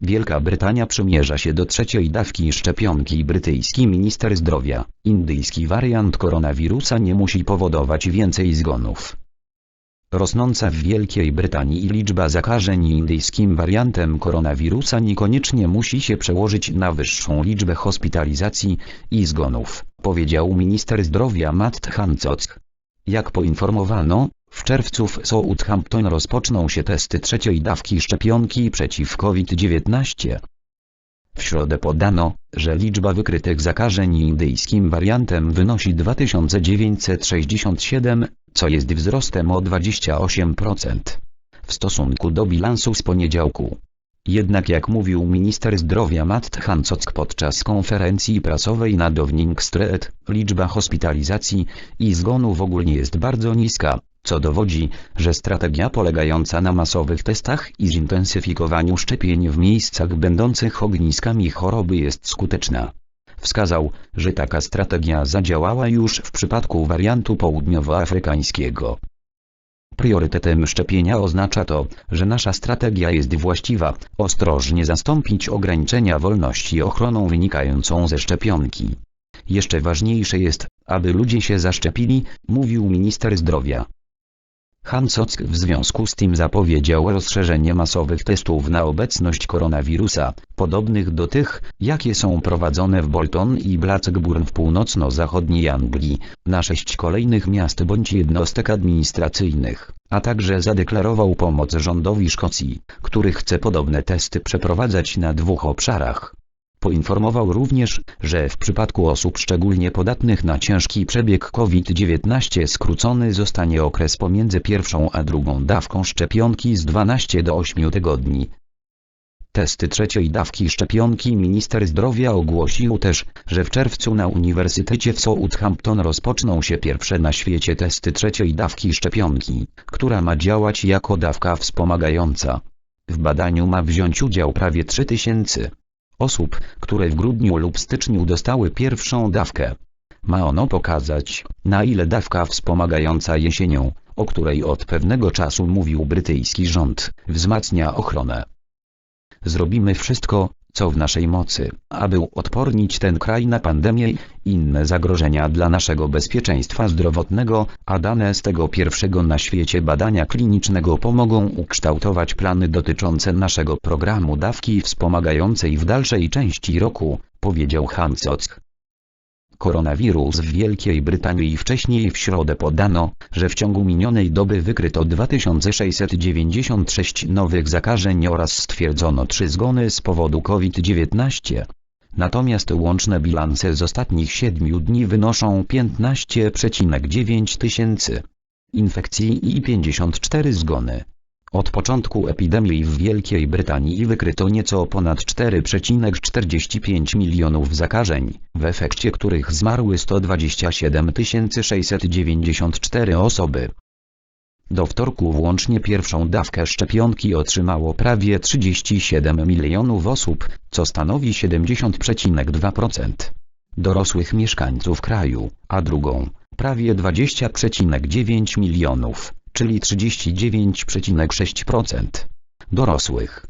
Wielka Brytania przymierza się do trzeciej dawki szczepionki brytyjski minister zdrowia. Indyjski wariant koronawirusa nie musi powodować więcej zgonów. Rosnąca w Wielkiej Brytanii liczba zakażeń indyjskim wariantem koronawirusa niekoniecznie musi się przełożyć na wyższą liczbę hospitalizacji i zgonów, powiedział minister zdrowia Matt Hancock. Jak poinformowano, w czerwcu w Southampton rozpoczną się testy trzeciej dawki szczepionki przeciw COVID-19. W środę podano, że liczba wykrytych zakażeń indyjskim wariantem wynosi 2967, co jest wzrostem o 28% w stosunku do bilansu z poniedziałku. Jednak jak mówił minister zdrowia Matt Hancock podczas konferencji prasowej na Downing Street, liczba hospitalizacji i zgonów ogólnie jest bardzo niska, co dowodzi, że strategia polegająca na masowych testach i zintensyfikowaniu szczepień w miejscach będących ogniskami choroby jest skuteczna. Wskazał, że taka strategia zadziałała już w przypadku wariantu południowoafrykańskiego. Priorytetem szczepienia oznacza to, że nasza strategia jest właściwa, ostrożnie zastąpić ograniczenia wolności ochroną wynikającą ze szczepionki. Jeszcze ważniejsze jest, aby ludzie się zaszczepili, mówił minister zdrowia. Hancock w związku z tym zapowiedział rozszerzenie masowych testów na obecność koronawirusa, podobnych do tych, jakie są prowadzone w Bolton i Blackburn w północno-zachodniej Anglii, na sześć kolejnych miast bądź jednostek administracyjnych, a także zadeklarował pomoc rządowi Szkocji, który chce podobne testy przeprowadzać na dwóch obszarach. Poinformował również, że w przypadku osób szczególnie podatnych na ciężki przebieg COVID-19 skrócony zostanie okres pomiędzy pierwszą a drugą dawką szczepionki z 12 do 8 tygodni. Testy trzeciej dawki szczepionki minister zdrowia ogłosił też, że w czerwcu na Uniwersytecie w Southampton rozpoczną się pierwsze na świecie testy trzeciej dawki szczepionki, która ma działać jako dawka wspomagająca. W badaniu ma wziąć udział prawie 3000 osób, które w grudniu lub styczniu dostały pierwszą dawkę. Ma ono pokazać, na ile dawka wspomagająca jesienią, o której od pewnego czasu mówił brytyjski rząd, wzmacnia ochronę. Zrobimy wszystko, co w naszej mocy, aby odpornić ten kraj na pandemię i inne zagrożenia dla naszego bezpieczeństwa zdrowotnego, a dane z tego pierwszego na świecie badania klinicznego pomogą ukształtować plany dotyczące naszego programu dawki wspomagającej w dalszej części roku, powiedział Hancock. Koronawirus w Wielkiej Brytanii wcześniej w środę podano, że w ciągu minionej doby wykryto 2696 nowych zakażeń oraz stwierdzono 3 zgony z powodu COVID-19. Natomiast łączne bilanse z ostatnich 7 dni wynoszą 15,9 tysięcy infekcji i 54 zgony. Od początku epidemii w Wielkiej Brytanii wykryto nieco ponad 4,45 milionów zakażeń, w efekcie których zmarły 127 694 osoby. Do wtorku włącznie pierwszą dawkę szczepionki otrzymało prawie 37 milionów osób, co stanowi 70,2% dorosłych mieszkańców kraju, a drugą, prawie 20,9 milionów czyli 39,6% dorosłych.